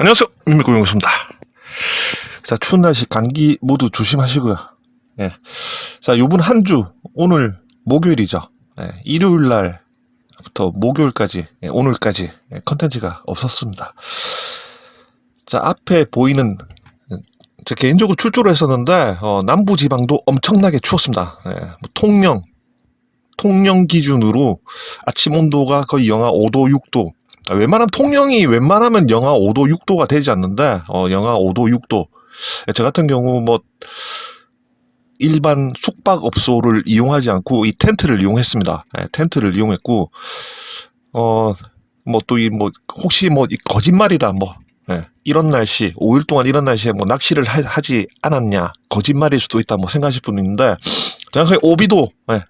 안녕하세요. 민미고용입니다. 자, 추운 날씨 감기 모두 조심하시고요. 예. 자, 요번 한 주, 오늘 목요일이죠. 예, 일요일 날부터 목요일까지, 예, 오늘까지 예, 컨텐츠가 없었습니다. 자, 앞에 보이는, 예, 제 개인적으로 출조를 했었는데, 어, 남부 지방도 엄청나게 추웠습니다. 예, 뭐 통영, 통영 기준으로 아침 온도가 거의 영하 5도, 6도, 아, 웬만하면 통영이 웬만하면 영하 5도, 6도가 되지 않는데, 어, 영하 5도, 6도. 저 같은 경우 뭐, 일반 숙박업소를 이용하지 않고 이 텐트를 이용했습니다. 예, 텐트를 이용했고, 어, 뭐 또 이 뭐, 혹시 뭐, 이 거짓말이다, 뭐, 예, 이런 날씨, 5일 동안 이런 날씨에 뭐 낚시를 하, 지 않았냐, 거짓말일 수도 있다, 뭐 생각하실 분 있는데, 정확하게 오비도, 예,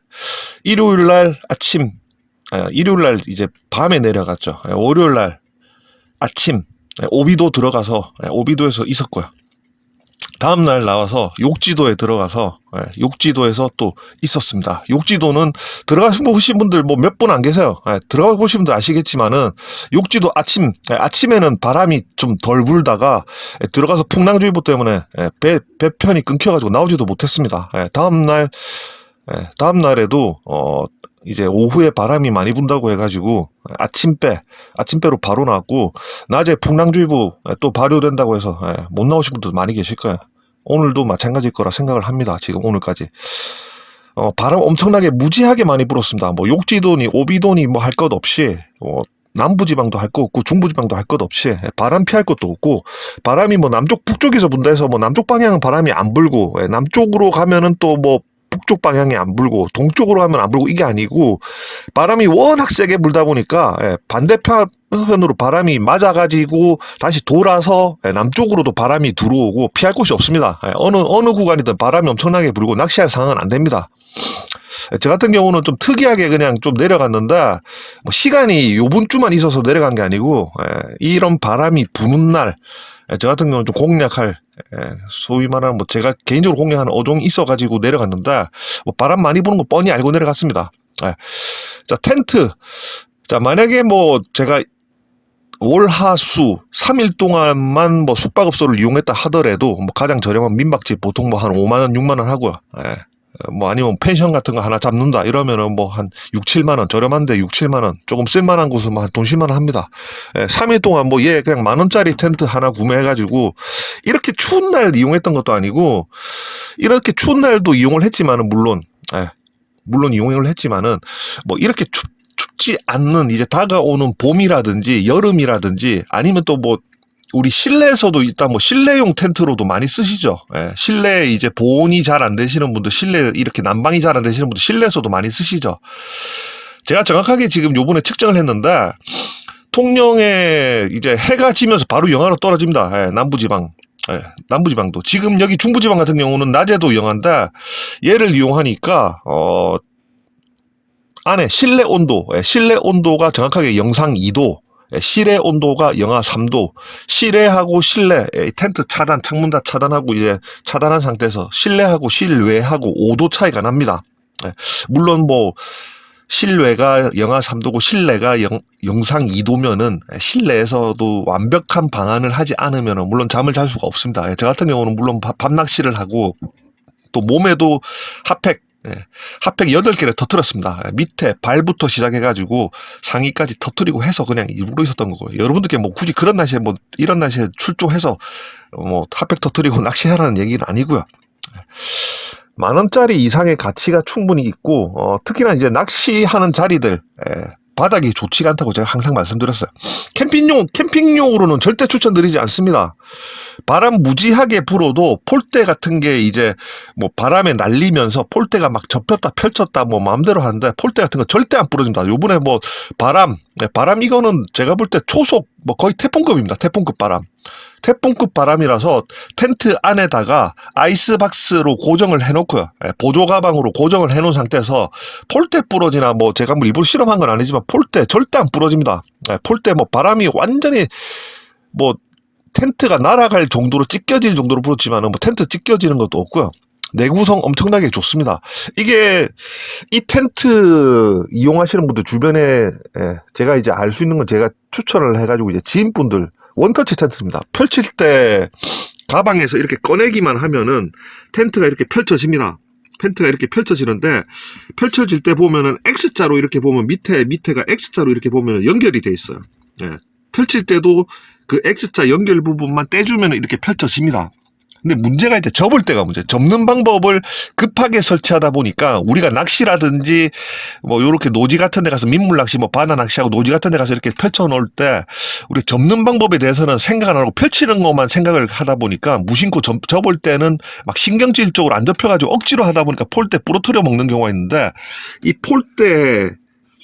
일요일 날 아침, 예, 일요일 날 이제 밤에 내려갔죠. 예, 월요일 날 아침 예, 오비도 들어가서 예, 오비도에서 있었고요. 다음 날 나와서 욕지도에 들어가서 예, 욕지도에서 또 있었습니다. 욕지도는 들어가신 보신 분들 뭐 몇 분 안 계세요. 예, 들어가 보신 분들 아시겠지만은 욕지도 아침 예, 아침에는 바람이 좀 덜 불다가 예, 들어가서 풍랑주의보 때문에 예, 배 배편이 끊겨가지고 나오지도 못했습니다. 예, 다음 날 예, 다음 날에도 어 이제 오후에 바람이 많이 분다고 해가지고 아침배 아침배로 바로 나왔고 낮에 풍랑주의보 또 발효된다고 해서 예, 못 나오신 분들 많이 계실 거예요. 오늘도 마찬가지일 거라 생각을 합니다. 지금 오늘까지. 어, 바람 엄청나게 무지하게 많이 불었습니다. 뭐 욕지도니 오비도니 뭐 할 것 없이 어, 남부지방도 할 거 없고 중부지방도 할 것 없이 예, 바람 피할 것도 없고 바람이 뭐 남쪽 북쪽에서 분다 해서 뭐 남쪽 방향은 바람이 안 불고 예, 남쪽으로 가면은 또 뭐 북쪽 방향이 안 불고 동쪽으로 가면 안 불고 이게 아니고 바람이 워낙 세게 불다 보니까 예, 반대편으로 바람이 맞아가지고 다시 돌아서 예, 남쪽으로도 바람이 들어오고 피할 곳이 없습니다. 예, 어느 어느 구간이든 바람이 엄청나게 불고 낚시할 상황은 안 됩니다. 예, 저 같은 경우는 좀 특이하게 그냥 좀 내려갔는데 뭐 시간이 요번 주만 있어서 내려간 게 아니고 예, 이런 바람이 부는 날, 예, 저 같은 경우는 좀 공략할 예, 소위 말하는 뭐 제가 개인적으로 공략하는 어종이 있어가지고 내려갔는데 뭐 바람 많이 부는 거 뻔히 알고 내려갔습니다. 예. 자 텐트, 자 만약에 뭐 제가 월하수 3일 동안만 뭐 숙박업소를 이용했다 하더라도 뭐 가장 저렴한 민박집 보통 뭐 한 5만 원, 6만 원 하고요. 예. 뭐 아니면 펜션 같은 거 하나 잡는다 이러면은 뭐 한 6, 7만 원 저렴한데 6, 7만 원 조금 쓸만한 곳은 뭐 한돈 10만 원 합니다. 예, 3일 동안 뭐 얘 그냥 만 원짜리 텐트 하나 구매해 가지고 이렇게 추운 날 이용했던 것도 아니고 이렇게 추운 날도 이용을 했지만은 물론 예, 물론 이용을 했지만은 뭐 이렇게 춥 춥지 않는 이제 다가오는 봄이라든지 여름이라든지 아니면 또 뭐 우리 실내에서도 일단 뭐 실내용 텐트로도 많이 쓰시죠. 예, 실내 이제 보온이 잘 안 되시는 분들, 실내 이렇게 난방이 잘 안 되시는 분들 실내에서도 많이 쓰시죠. 제가 정확하게 지금 요번에 측정을 했는데 통영에 이제 해가 지면서 바로 영하로 떨어집니다. 예, 남부지방. 예, 남부지방도 지금 여기 중부지방 같은 경우는 낮에도 영하인데 얘를 이용하니까 어 안에 실내 온도, 예, 실내 온도가 정확하게 영상 2도, 예, 실외 온도가 영하 3도, 실외하고 실내, 예, 텐트 차단, 창문 다 차단하고 이제 차단한 상태에서 실내하고 실외하고 5도 차이가 납니다. 예, 물론 뭐 실외가 영하 3도고 실내가 영, 영상 2도면은 실내에서도 완벽한 방안을 하지 않으면은 물론 잠을 잘 수가 없습니다. 예, 저 같은 경우는 물론 밤- 밤낚시를 하고 또 몸에도 핫팩 예, 핫팩 8개를 터뜨렸습니다. 예, 밑에 발부터 시작해가지고 상의까지 터뜨리고 해서 그냥 일부러 있었던 거고요. 여러분들께 뭐 굳이 그런 날씨에 뭐 이런 날씨에 출조해서 어, 뭐 핫팩 터뜨리고 낚시하라는 얘기는 아니고요. 만 원짜리 이상의 가치가 충분히 있고 어, 특히나 이제 낚시하는 자리들 예, 바닥이 좋지가 않다고 제가 항상 말씀드렸어요. 캠핑용 캠핑용으로는 절대 추천드리지 않습니다. 바람 무지하게 불어도 폴대 같은 게 이제 뭐 바람에 날리면서 폴대가 막 접혔다 펼쳤다 뭐 마음대로 하는데 폴대 같은 거 절대 안 부러집니다. 요번에 뭐 바람 네, 바람 이거는 제가 볼 때 초속 뭐 거의 태풍급입니다. 태풍급 바람. 태풍급 바람이라서 텐트 안에다가 아이스박스로 고정을 해놓고요. 예, 보조 가방으로 고정을 해놓은 상태에서 폴대 부러지나 뭐 제가 뭐 일부러 실험한 건 아니지만 폴대 절대 안 부러집니다. 예, 폴대 뭐 바람이 완전히 뭐 텐트가 날아갈 정도로 찢겨질 정도로 부었지만은 뭐 텐트 찢겨지는 것도 없고요. 내구성 엄청나게 좋습니다. 이게 이 텐트 이용하시는 분들 주변에 예, 제가 이제 알 수 있는 건 제가 추천을 해가지고 이제 지인분들 원터치 텐트입니다. 펼칠 때 가방에서 이렇게 꺼내기만 하면은 텐트가 이렇게 펼쳐집니다. 텐트가 이렇게 펼쳐지는데 펼쳐질 때 보면은 X자로 이렇게 보면 밑에 밑에가 X자로 이렇게 보면은 연결이 돼 있어요. 예. 펼칠 때도 그 X자 연결 부분만 떼주면 이렇게 펼쳐집니다. 근데 문제가 이제 접을 때가 문제. 접는 방법을 급하게 설치하다 보니까 우리가 낚시라든지 뭐 요렇게 노지 같은 데 가서 민물 낚시 뭐 바다 낚시하고 노지 같은 데 가서 이렇게 펼쳐 놓을 때 우리 접는 방법에 대해서는 생각 안 하고 펼치는 것만 생각을 하다 보니까 무심코 접, 접을 때는 막 신경질적으로 안 접혀 가지고 억지로 하다 보니까 폴대 부러뜨려 먹는 경우가 있는데 이 폴대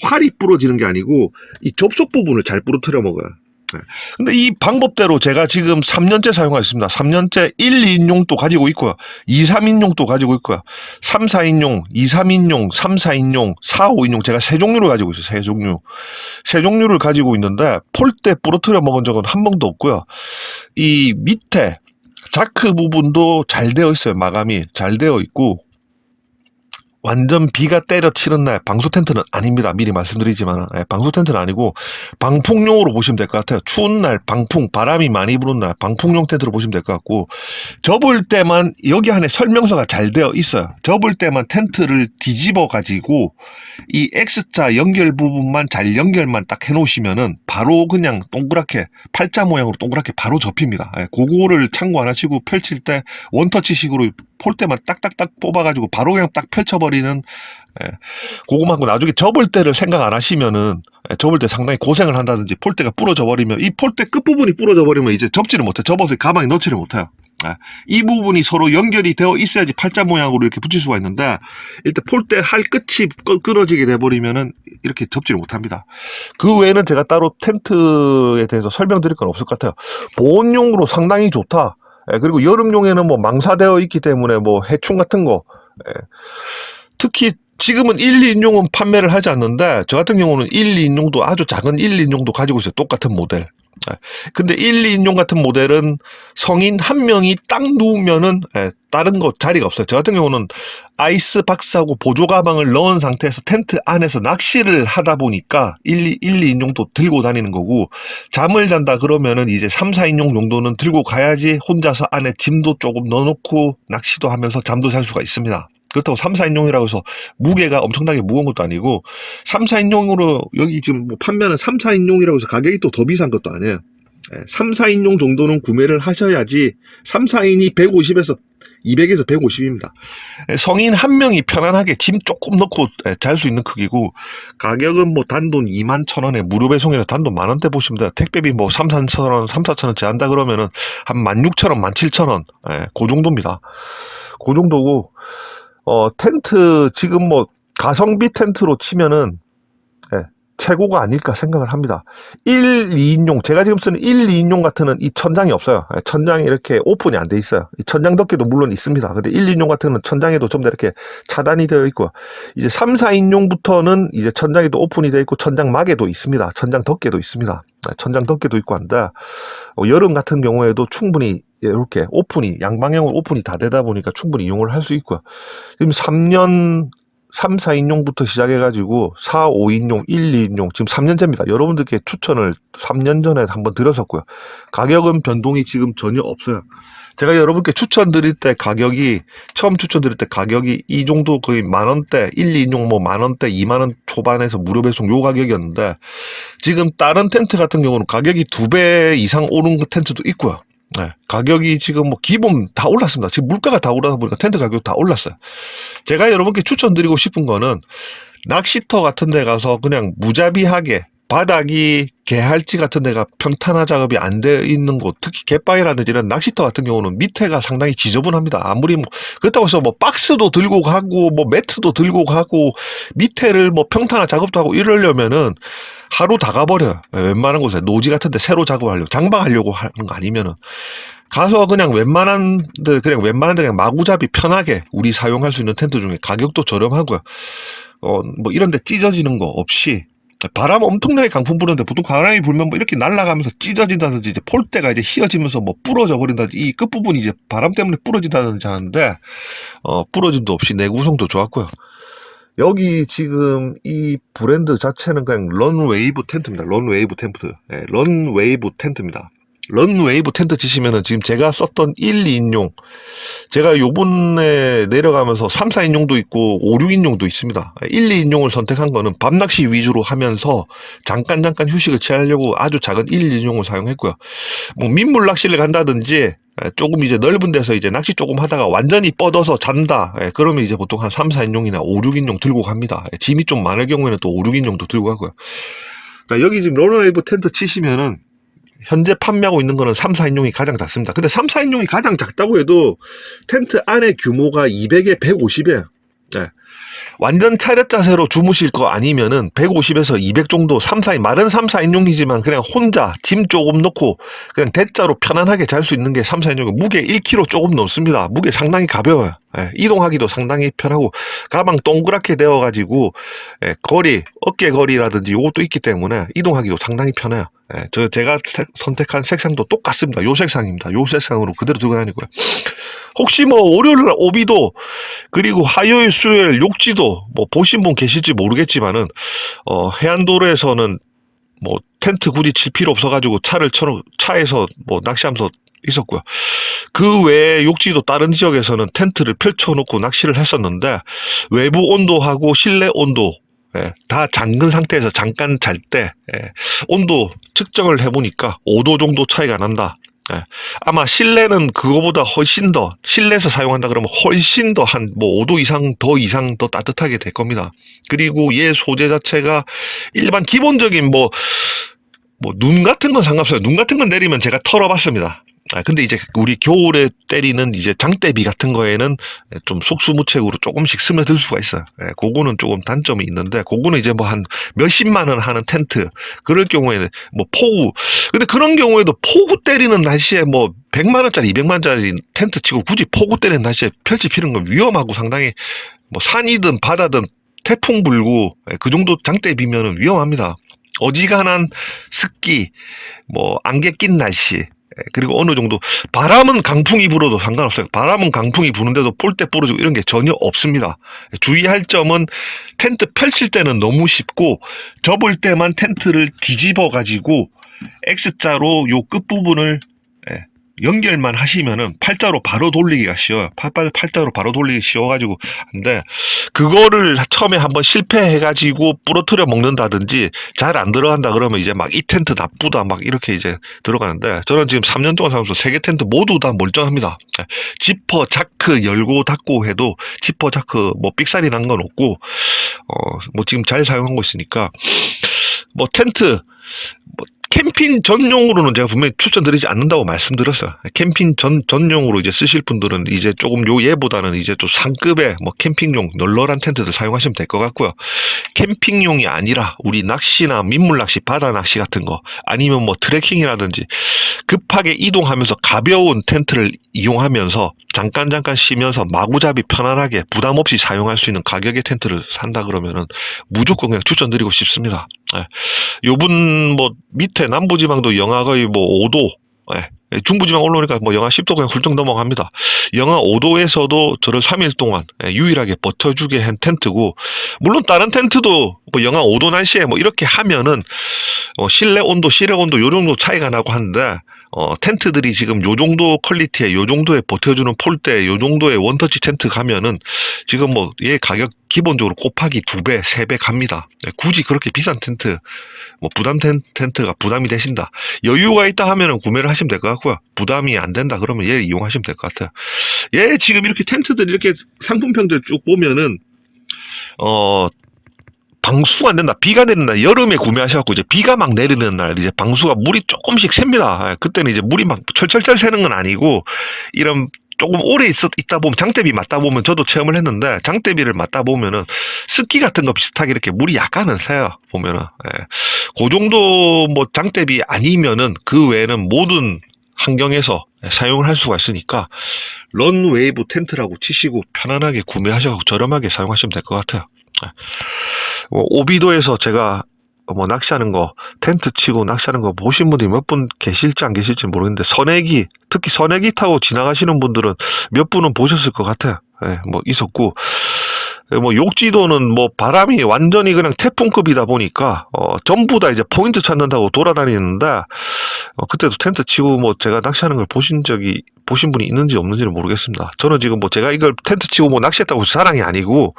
활이 부러지는 게 아니고 이 접속 부분을 잘 부러뜨려 먹어요. 네. 근데 이 방법대로 제가 지금 3년째 사용하고 있습니다. 3년째 1, 2인용도 가지고 있고요. 2, 3인용도 가지고 있고요. 3, 4인용, 2, 3인용, 3, 4인용, 4, 5인용 제가 세 종류를 가지고 있어요. 세 종류. 세 종류를 가지고 있는데 폴대 부러뜨려 먹은 적은 한 번도 없고요. 이 밑에 자크 부분도 잘 되어 있어요. 마감이 잘 되어 있고 완전 비가 때려치는 날 방수 텐트는 아닙니다. 미리 말씀드리지만 예, 방수 텐트는 아니고 방풍용으로 보시면 될 것 같아요. 추운 날 방풍 바람이 많이 부는 날 방풍용 텐트로 보시면 될 것 같고 접을 때만 여기 안에 설명서가 잘 되어 있어요. 접을 때만 텐트를 뒤집어 가지고 이 X자 연결 부분만 잘 연결만 딱 해놓으시면은 바로 그냥 동그랗게 팔자 모양으로 동그랗게 바로 접힙니다. 예, 그거를 참고 안 하시고 펼칠 때 원터치식으로 폴대만 딱딱딱 뽑아가지고 바로 그냥 딱 펼쳐버리 는 예, 하고 나중에 접을 때를 생각 안 하시면은 예, 접을 때 상당히 고생을 한다든지 폴대가 부러져 버리면 이 폴대 끝부분이 부러져 버리면 이제 접지를 못해 접어서 가방에 넣지를 못해요. 예, 이 부분이 서로 연결이 되어 있어야지 팔자 모양으로 이렇게 붙일 수가 있는데 일단 폴대 할 끝이 끊- 끊어지게 돼버리면은 이렇게 접지를 못합니다. 그 외에는 제가 따로 텐트에 대해서 설명드릴 건 없을 것 같아요. 보온용으로 상당히 좋다. 예, 그리고 여름용에는 뭐 망사되어 있기 때문에 뭐 해충 같은 거 예. 특히 지금은 1, 2인용은 판매를 하지 않는데 저 같은 경우는 1, 2인용도 아주 작은 1, 2인용도 가지고 있어요. 똑같은 모델. 예. 근데 1, 2인용 같은 모델은 성인 한 명이 딱 누우면은 예, 다른 거 자리가 없어요. 저 같은 경우는 아이스 박스하고 보조 가방을 넣은 상태에서 텐트 안에서 낚시를 하다 보니까 1, 2, 1, 2인용도 들고 다니는 거고 잠을 잔다 그러면은 이제 3, 4인용 정도는 들고 가야지 혼자서 안에 짐도 조금 넣어놓고 낚시도 하면서 잠도 잘 수가 있습니다. 그렇다고 3, 4인용이라고 해서 무게가 엄청나게 무거운 것도 아니고 3, 4인용으로 여기 지금 뭐 판매하는 3, 4인용이라고 해서 가격이 또 더 비싼 것도 아니에요. 3, 4인용 정도는 구매를 하셔야지 3, 4인이 150에서 200에서 150입니다. 성인 한 명이 편안하게 짐 조금 넣고 잘 수 있는 크기고 가격은 뭐 단돈 2만 천 원에 무료 배송이라 단돈 만 원대 보시면 돼요. 택배비 뭐 3, 4천 원, 3, 4천 원째 한다 그러면은 한 16,000원, 17,000원. 예, 그 정도입니다. 그 정도고 어 텐트 지금 뭐 가성비 텐트로 치면은 예, 최고가 아닐까 생각을 합니다. 1, 2인용, 제가 지금 쓰는 1, 2인용 같은 이 천장이 없어요. 예, 천장이 이렇게 오픈이 안 돼 있어요. 이 천장 덮개도 물론 있습니다. 근데 1, 2인용 같은 건 천장에도 좀 더 이렇게 차단이 되어 있고, 이제 3, 4인용부터는 이제 천장에도 오픈이 되어 있고, 천장 막에도 있습니다. 천장 덮개도 있습니다. 예, 천장 덮개도 있고 한데, 어, 여름 같은 경우에도 충분히 이렇게 오픈이, 양방향으로 오픈이 다 되다 보니까 충분히 이용을 할 수 있고요. 지금 3년 3, 4인용부터 시작해가지고 4, 5인용, 1, 2인용 지금 3년째입니다. 여러분들께 추천을 3년 전에 한번 드렸었고요. 가격은 변동이 지금 전혀 없어요. 제가 여러분께 추천드릴 때 가격이 처음 추천드릴 때 가격이 이 정도 거의 만 원대, 1, 2인용 뭐 만 원대, 2만 원 초반에서 무료 배송 요 가격이었는데 지금 다른 텐트 같은 경우는 가격이 두 배 이상 오른 그 텐트도 있고요. 네, 가격이 지금 뭐 기본 다 올랐습니다. 지금 물가가 다 오르다 보니까 텐트 가격 다 올랐어요. 제가 여러분께 추천드리고 싶은 거는 낚시터 같은 데 가서 그냥 무자비하게 바닥이 개할지 같은 데가 평탄화 작업이 안 돼 있는 곳, 특히 갯바위라든지 이런 낚시터 같은 경우는 밑에가 상당히 지저분합니다. 아무리 뭐, 그렇다고 해서 뭐 박스도 들고 가고, 뭐 매트도 들고 가고, 밑에를 뭐 평탄화 작업도 하고 이러려면은 하루 다 가버려요. 웬만한 곳에 노지 같은 데 새로 작업하려고, 장방하려고 하는 거 아니면은. 가서 그냥 웬만한 데, 그냥 웬만한 데 그냥 마구잡이 편하게 우리 사용할 수 있는 텐트 중에 가격도 저렴하고요. 어, 뭐 이런 데 찢어지는 거 없이 바람 엄청나게 강풍 부는데 보통 바람이 불면 뭐 이렇게 날아가면서 찢어진다든지 이제 폴대가 이제 휘어지면서 뭐 부러져 버린다든지 이 끝부분이 이제 바람 때문에 부러진다든지 하는데 어 부러짐도 없이 내구성도 좋았고요. 여기 지금 이 브랜드 자체는 그냥 런웨이브 텐트입니다. 런웨이브 텐트. 예, 런웨이브 텐트입니다. 런웨이브 텐트 치시면은 지금 제가 썼던 1, 2인용 제가 요번에 내려가면서 3, 4인용도 있고 5, 6인용도 있습니다. 1, 2인용을 선택한 거는 밤낚시 위주로 하면서 잠깐 잠깐 휴식을 취하려고 아주 작은 1, 2인용을 사용했고요. 뭐 민물 낚시를 간다든지 예, 조금 이제 넓은 데서 이제 낚시 조금 하다가 완전히 뻗어서 잔다. 예, 그러면 이제 보통 한 3, 4인용이나 5, 6인용 들고 갑니다. 예, 짐이 좀 많을 경우에는 또 5, 6인용도 들고 가고요. 자, 여기 지금 런웨이브 텐트 치시면은 현재 판매하고 있는 거는 3, 4인용이 가장 작습니다. 근데 3, 4인용이 가장 작다고 해도 텐트 안에 규모가 200에 150이에요. 네. 완전 차렷 자세로 주무실 거 아니면은 150에서 200 정도 3, 4인 말은 3, 4인용이지만 그냥 혼자 짐 조금 넣고 그냥 대자로 편안하게 잘 수 있는 게 3, 4인용 무게 1kg 조금 넘습니다. 무게 상당히 가벼워요. 예, 이동하기도 상당히 편하고 가방 동그랗게 되어 가지고 예, 거리 어깨 거리라든지 이것도 있기 때문에 이동하기도 상당히 편해요. 예, 저 제가 색- 선택한 색상도 똑같습니다. 요 색상입니다. 요 색상으로 그대로 들고 다니고요. 혹시 뭐 월요일 날 오비도 그리고 화요일 수요일 욕지도 뭐 보신 분 계실지 모르겠지만은 어 해안도로에서는 뭐 텐트 굳이 칠 필요 없어가지고 차를 쳐놓 차에서 뭐 낚시하면서 있었고요. 그 외에 욕지도 다른 지역에서는 텐트를 펼쳐놓고 낚시를 했었는데 외부 온도하고 실내 온도 예, 다 잠근 상태에서 잠깐 잘때 온도 측정을 해보니까 5도 정도 차이가 난다. 예, 아마 실내는 그거보다 훨씬 더 실내에서 사용한다 그러면 훨씬 더 한 뭐 5도 이상 더 이상 더 따뜻하게 될 겁니다. 그리고 얘 소재 자체가 일반 기본적인 뭐 뭐 눈 같은 건 상관없어요. 눈 같은 건 내리면 제가 털어봤습니다. 아, 근데 이제 우리 겨울에 때리는 이제 장대비 같은 거에는 좀 속수무책으로 조금씩 스며들 수가 있어요. 예, 그거는 조금 단점이 있는데, 그거는 이제 뭐 한 몇십만 원 하는 텐트, 그럴 경우에는 뭐 포구. 근데 그런 경우에도 포구 때리는 날씨에 뭐 100만 원짜리, 200만 원짜리 텐트 치고 굳이 포구 때리는 날씨에 펼치 피는 건 위험하고 상당히 뭐 산이든 바다든 태풍 불고 예, 그 정도 장대비면은 위험합니다. 어지간한 습기, 뭐 안개 낀 날씨, 예, 그리고 어느 정도 바람은 강풍이 불어도 상관없어요. 바람은 강풍이 부는데도 폴대 부러지고 이런 게 전혀 없습니다. 주의할 점은 텐트 펼칠 때는 너무 쉽고 접을 때만 텐트를 뒤집어 가지고 X자로 요 끝부분을 예, 연결만 하시면은 팔자로 바로 돌리기가 쉬워요. 팔, 팔, 팔자로 바로 돌리기 쉬워가지고. 근데, 그거를 처음에 한번 실패해가지고 부러뜨려 먹는다든지 잘 안 들어간다 그러면 이제 막 이 텐트 나쁘다 막 이렇게 이제 들어가는데 저는 지금 3년 동안 살면서 세 개 텐트 모두 다 멀쩡합니다. 예, 지퍼, 자크 열고 닫고 해도 지퍼, 자크 뭐 삑사리 난건 없고, 어, 뭐 지금 잘 사용하고 있으니까 뭐 텐트, 뭐 캠핑 전용으로는 제가 분명히 추천드리지 않는다고 말씀드렸어요. 캠핑 전, 전용으로 이제 쓰실 분들은 이제 조금 요 얘보다는 이제 좀 상급의 뭐 캠핑용 널널한 텐트들 사용하시면 될 것 같고요. 캠핑용이 아니라 우리 낚시나 민물 낚시, 바다 낚시 같은 거 아니면 뭐 트레킹이라든지 급하게 이동하면서 가벼운 텐트를 이용하면서 잠깐 잠깐 쉬면서 마구잡이 편안하게 부담 없이 사용할 수 있는 가격의 텐트를 산다 그러면은 무조건 그냥 추천드리고 싶습니다. 예. 요분 뭐 밑에 남부지방도 영하 거의 뭐 5도 예. 중부지방 올라오니까 뭐 영하 10도 그냥 훌쩍 넘어갑니다. 영하 5도에서도 저를 3일 동안 예, 유일하게 버텨주게 한 텐트고 물론 다른 텐트도 뭐 영하 5도 날씨에 뭐 이렇게 하면은 어, 실내 온도, 실외 온도 요 정도 차이가 나고 하는데 어, 텐트들이 지금 요 정도 퀄리티에 요 정도에 버텨주는 폴대 요 정도의 원터치 텐트 가면은 지금 뭐 얘 가격 기본적으로 곱하기 두 배, 세 배 갑니다. 네, 굳이 그렇게 비싼 텐트, 뭐 부담 텐, 텐트가 부담이 되신다. 여유가 있다 하면은 구매를 하시면 될 것 같고요. 부담이 안 된다 그러면 얘 이용하시면 될 것 같아요. 얘 지금 이렇게 텐트들 이렇게 상품평들 쭉 보면은 어 방수가 안 된다. 비가 날, 여름에 구매하셔갖고 이제 비가 막 내리는 날, 이제 방수가 물이 조금씩 셉니다. 예, 그때는 이제 물이 막 철철철 새는 건 아니고, 이런 조금 오래 있었, 있다 보면, 장대비 맞다 보면, 저도 체험을 했는데, 장대비를 맞다 보면은, 습기 같은 거 비슷하게 이렇게 물이 약간은 새요. 보면은, 예. 그 정도 뭐 장대비 아니면은, 그 외에는 모든 환경에서 사용을 할 수가 있으니까, 런웨이브 텐트라고 치시고, 편안하게 구매하셔서 저렴하게 사용하시면 될 것 같아요. 뭐 오비도에서 제가 뭐 낚시하는 거 텐트 치고 낚시하는 거 보신 분들이 몇 분 계실지 안 계실지 모르겠는데 선애기 특히 선애기 타고 지나가시는 분들은 몇 분은 보셨을 것 같아요. 예, 뭐 있었고 뭐 욕지도는 뭐 바람이 완전히 그냥 태풍급이다 보니까 어 전부 다 이제 포인트 찾는다고 돌아다니는데 어 그때도 텐트 치고 뭐 제가 낚시하는 걸 보신 적이 보신 분이 있는지 없는지는 모르겠습니다. 저는 지금 뭐 제가 이걸 텐트 치고 뭐 낚시했다고 자랑이 아니고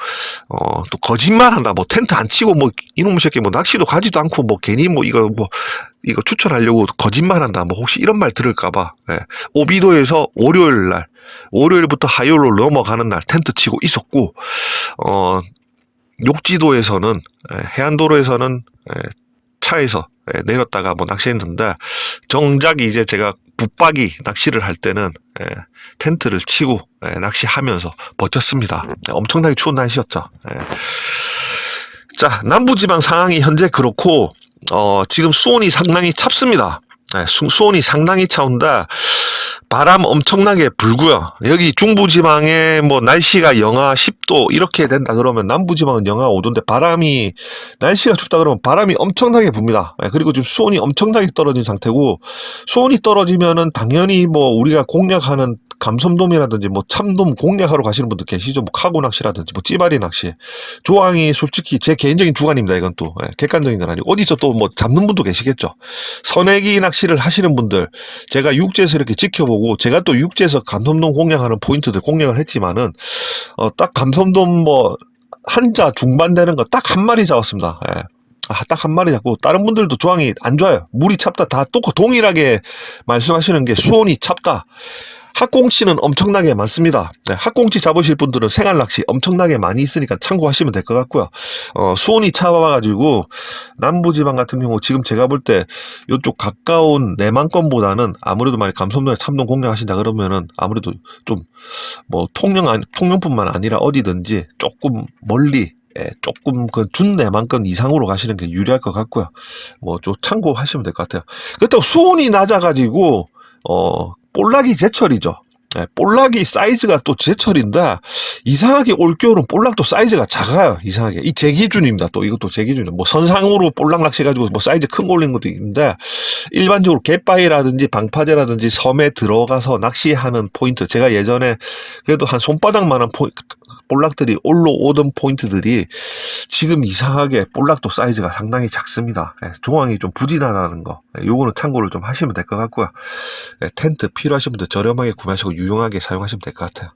어 또 거짓말한다 뭐 텐트 안 치고 뭐 이놈의 새끼 뭐 낚시도 가지도 않고 뭐 괜히 뭐 이거 뭐 이거 추천하려고 거짓말한다 뭐 혹시 이런 말 들을까봐 예. 오비도에서 월요일 날 월요일부터 화요일로 넘어가는 날 텐트 치고 있었고 어 욕지도에서는 예, 해안도로에서는 예, 차에서 예, 내렸다가 뭐 낚시했는데 정작 이제 제가 붙박이 낚시를 할 때는 예, 텐트를 치고 예, 낚시하면서 버텼습니다. 예, 엄청나게 추운 날씨였죠. 예. 자 남부지방 상황이 현재 그렇고 어, 지금 수온이 상당히 찹습니다. 예, 수, 수온이 상당히 차온데 바람 엄청나게 불고요. 여기 중부지방에 뭐 날씨가 영하 10도 이렇게 된다 그러면 남부지방은 영하 5도인데 바람이 날씨가 춥다 그러면 바람이 엄청나게 붑니다. 예, 그리고 지금 수온이 엄청나게 떨어진 상태고 수온이 떨어지면은 당연히 뭐 우리가 공략하는 감섬돔이라든지 뭐 참돔 공략하러 가시는 분들 계시죠. 뭐 카고 낚시라든지 뭐 찌바리 낚시. 조항이 솔직히 제 개인적인 주관입니다. 이건 또 예, 객관적인 건 아니고 어디서 또 뭐 잡는 분도 계시겠죠. 선애기 낚시를 하시는 분들 제가 육지에서 이렇게 지켜보고 제가 또 육지에서 감섬돔 공략하는 포인트들 공략을 했지만은 어, 딱 감섬돔 뭐 한자 중반 되는 거 딱 한 마리 잡았습니다. 예. 아, 딱 한 마리 잡고 다른 분들도 조항이 안 좋아요. 물이 찹다 다 똑같 동일하게 말씀하시는 게 수온이 찹다. 학꽁치는 엄청나게 많습니다. 네, 학꽁치 잡으실 분들은 생활 낚시 엄청나게 많이 있으니까 참고하시면 될 것 같고요. 어, 수온이 차와가지고 남부지방 같은 경우 지금 제가 볼 때 이쪽 가까운 내만권보다는 아무래도 만약 감성도에 참동 공략하신다 그러면은 아무래도 좀 뭐 통영 아니, 통영뿐만 아니라 어디든지 조금 멀리 예, 조금 그 준내만권 이상으로 가시는 게 유리할 것 같고요. 뭐 좀 참고하시면 될 것 같아요. 그렇다고 수온이 낮아가지고 어 볼락이 제철이죠. 예, 볼락이 사이즈가 또 제철인데 이상하게 올겨울은 볼락도 사이즈가 작아요. 이상하게 이 제 기준입니다. 또 이것도 제 기준이에요. 뭐 선상으로 볼락 낚시 가지고 뭐 사이즈 큰 거 올린 것도 있는데 일반적으로 갯바위라든지 방파제라든지 섬에 들어가서 낚시하는 포인트 제가 예전에 그래도 한 손바닥만한 포, 볼락들이 올라오던 포인트들이 지금 이상하게 볼락도 사이즈가 상당히 작습니다. 예, 조항이 좀 부진하다는 거 예, 요거는 참고를 좀 하시면 될 것 같고요. 예, 텐트 필요하신 분들 저렴하게 구매하시고 유용하게 사용하시면 될 것 같아요.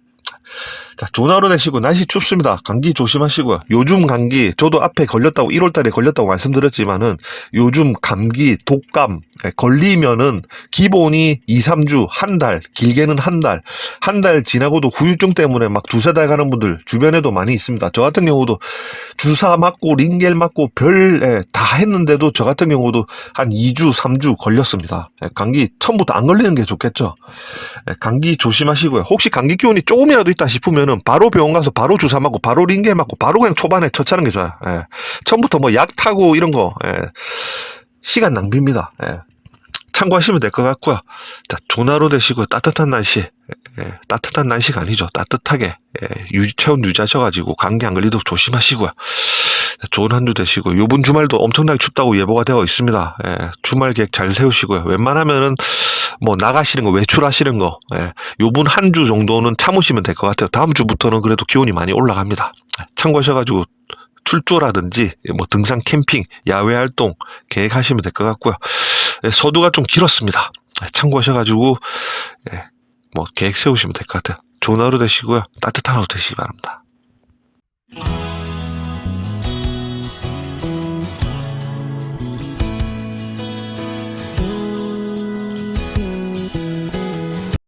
자, 조나로 되시고 날씨 춥습니다. 감기 조심하시고요. 요즘 감기 저도 앞에 걸렸다고 1월 달에 걸렸다고 말씀드렸지만은 요즘 감기, 독감 예, 걸리면은 기본이 2, 3주, 한 달, 길게는 한 달. 한 달 지나고도 후유증 때문에 막 두세 달 가는 분들 주변에도 많이 있습니다. 저 같은 경우도 주사 맞고 링겔 맞고 별 예, 다 했는데도 저 같은 경우도 한 2주, 3주 걸렸습니다. 예, 감기 처음부터 안 걸리는 게 좋겠죠. 예, 감기 조심하시고요. 혹시 감기 기운이 조금이라도 있다 싶으면은 바로 병원 가서 바로 주사 맞고 바로 링겔 맞고 바로 그냥 초반에 처치하는 게 좋아요. 예. 처음부터 뭐 약 타고 이런 거 예. 시간 낭비입니다. 예. 참고하시면 될 것 같고요. 자, 조나로 되시고 따뜻한 날씨, 예, 따뜻한 날씨가 아니죠. 따뜻하게 예, 유, 체온 유지하셔가지고 감기 안 걸리도록 조심하시고요. 자, 좋은 한 주 되시고 요번 주말도 엄청나게 춥다고 예보가 되어 있습니다. 예, 주말 계획 잘 세우시고요. 웬만하면은 뭐 나가시는 거 외출하시는 거 예, 요번 한 주 정도는 참으시면 될 것 같아요. 다음 주부터는 그래도 기온이 많이 올라갑니다. 예, 참고하셔가지고 출조라든지 뭐 등산 캠핑 야외 활동 계획하시면 될 것 같고요. 예, 서두가 좀 길었습니다. 예, 참고하셔가지고 예, 뭐 계획 세우시면 될 것 같아요. 좋은 하루 되시고요. 따뜻한 하루 되시기 바랍니다.